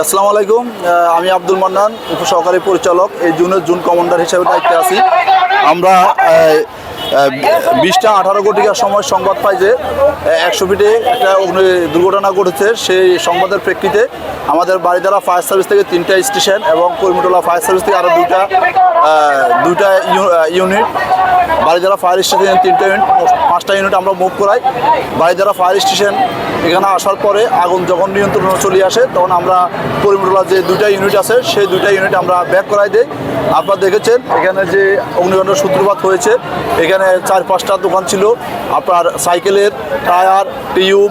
আসসালামু আলাইকুম। আমি আব্দুল মান্নান, উপসহকারী পরিচালক, এই জুনের জুন কমান্ডার হিসেবে দায়িত্বে আছি। আমরা বিশটা আঠারো কোটিকার সময় সংবাদ পাই যে একশো ফিটে একটা অগ্নি দুর্ঘটনা ঘটেছে। সেই সংবাদের প্রেক্ষিতে আমাদের বাড়িধারা ফায়ার সার্ভিস থেকে তিনটা স্টেশন এবং কর্মীটোলা ফায়ার সার্ভিস থেকে আরও দুইটা দুইটা ইউনিট বাড়িধারা ফায়ার স্টেশন তিনটা ইউনিট পাঁচটা ইউনিট আমরা মুভ করাই। বাড়িধারা ফায়ার স্টেশন এখানে আসার পরে আগুন যখন নিয়ন্ত্রণে চলে আসে, তখন আমরা পরিমণ্ডলা যে দুইটা ইউনিট আছে, সেই দুইটা ইউনিট আমরা ব্যাক করাই দিই। আপনারা দেখেছেন, এখানে যে অগ্নিকাণ্ডের সূত্রপাত হয়েছে, এখানে চার পাঁচটা দোকান ছিল। আপনার সাইকেলের টায়ার, টিউব,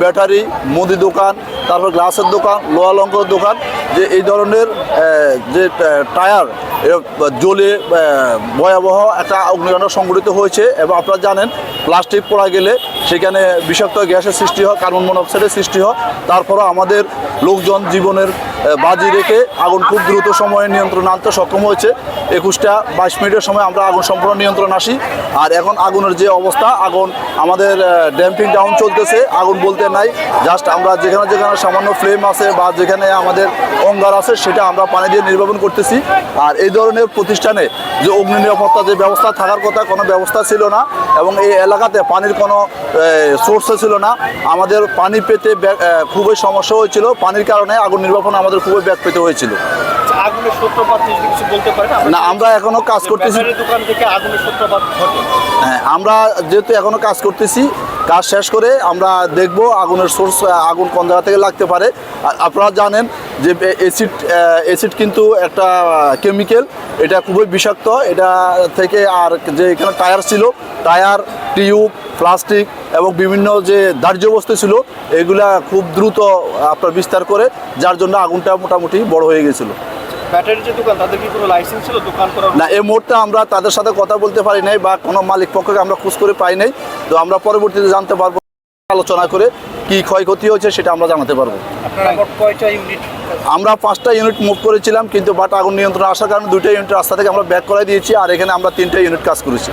ব্যাটারি, মুদি দোকান, তারপর গ্লাসের দোকান, লোহা লঙ্কর দোকান, যে এই ধরনের যে টায়ার জ্বলে ভয়াবহ একটা অগ্নিকাণ্ড সংঘটিত হয়েছে। এবং আপনারা জানেন, প্লাস্টিক পড়া গেলে সেখানে বিষাক্ত গ্যাসের সৃষ্টি হয় কার্বন মনোক্সাইডের সৃষ্টি হয় তারপরও আমাদের লোকজন জীবনের বাজি রেখে আগুন খুব দ্রুত সময়ে নিয়ন্ত্রণ আনতে সক্ষম হয়েছে। একুশটা বাইশ মিনিটের সময় আমরা আগুন সম্পূর্ণ নিয়ন্ত্রণ আসি। আর এখন আগুনের যে অবস্থা, আগুন আমাদের ড্যাম্পিং ডাউন চলতেছে। আগুন বলতে নাই, জাস্ট আমরা যেখানে যেখানে সামান্য ফ্লেম আছে বা যেখানে আমাদের অঙ্গার আছে, সেটা আমরা পানি দিয়ে নির্বাপন করতেছি। আর এই ধরনের প্রতিষ্ঠানে যে অগ্নি নিরাপত্তা যে ব্যবস্থা থাকার কথা কোনো ব্যবস্থা ছিল না, এবং এই এলাকাতে পানির কোনো সোর্সে ছিল না। আমাদের পানি পেতে খুবই সমস্যা হয়েছিল। পানির কারণে আগুন নির্বাপন আমাদের খুবই ব্যাগ পেতে হয়েছিল। আগুনের সূত্রপাত কিছু বলতে না আমরা এখনও কাজ করতেছি। দোকান থেকে আগুনের সূত্রপাত ঘটে? হ্যাঁ আমরা যেহেতু এখনও কাজ করতেছি কাজ শেষ করে আমরা দেখব আগুনের সোর্স আগুন কোন জায়গা থেকে লাগতে পারে। আর আপনারা জানেন যে এসিড এসিড কিন্তু একটা কেমিক্যাল এটা খুবই বিষাক্ত। এটা থেকে আর যে এখানে টায়ার ছিল টায়ার টিউব প্লাস্টিক এবং বিভিন্ন যে দাহ্য বস্তু ছিল এগুলা খুব দ্রুত আপনার বিস্তার করে যার জন্য আগুনটা মোটামুটি বড় হয়ে গেছিল। না এই মুহূর্তে আমরা তাদের সাথে কথা বলতে পারি নাই বা কোনো মালিক পক্ষকে আমরা খোঁজ করে পাই নাই। তো আমরা পরবর্তীতে জানতে পারব আলোচনা করে কি ক্ষয়ক্ষতি হয়েছে সেটা আমরা জানাতে পারব। আমরা পাঁচটা ইউনিট মুভ করেছিলাম কিন্তু বাট আগুন নিয়ন্ত্রণ আসার কারণে দুইটা ইউনিট রাস্তা থেকে আমরা ব্যাক করে দিয়েছি আর এখানে আমরা তিনটা ইউনিট কাজ করেছি।